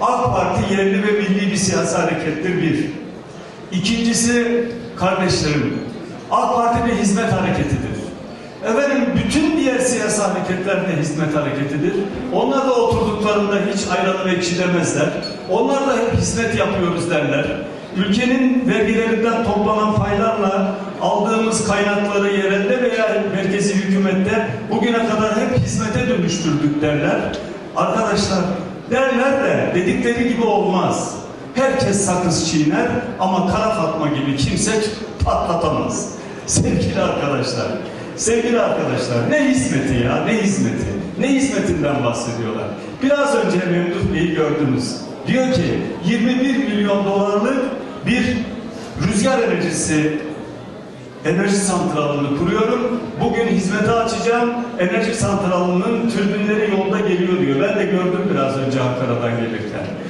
AK Parti yerli ve milli bir siyasi harekettir bir. İkincisi kardeşlerim, AK Parti bir hizmet hareketidir. Efendim bütün diğer siyasi hareketler de hizmet hareketidir. Onlar da oturduklarında hiç ayranı ekşi. Onlar da hep hizmet yapıyoruz derler. Ülkenin vergilerinden toplanan paylarla aldığımız kaynakları yerelde veya merkezi hükümette bugüne kadar hep hizmete dönüştürdük derler. Arkadaşlar derler de dedikleri gibi olmaz. Herkes sakız çiğner ama kara fatma gibi kimse patlatamaz. Sevgili arkadaşlar, sevgili arkadaşlar ne hizmeti ya ne hizmeti? Ne hizmetinden bahsediyorlar? Biraz önce Memduh Bey'i gördünüz. Diyor ki 21 milyon dolarlık bir rüzgar enerjisi enerji santralını kuruyorum. Bugün hizmete açacağım. Enerji santralının türbinleri yolda geliyor diyor. Ben de gördüm Ankara'dan gelirken.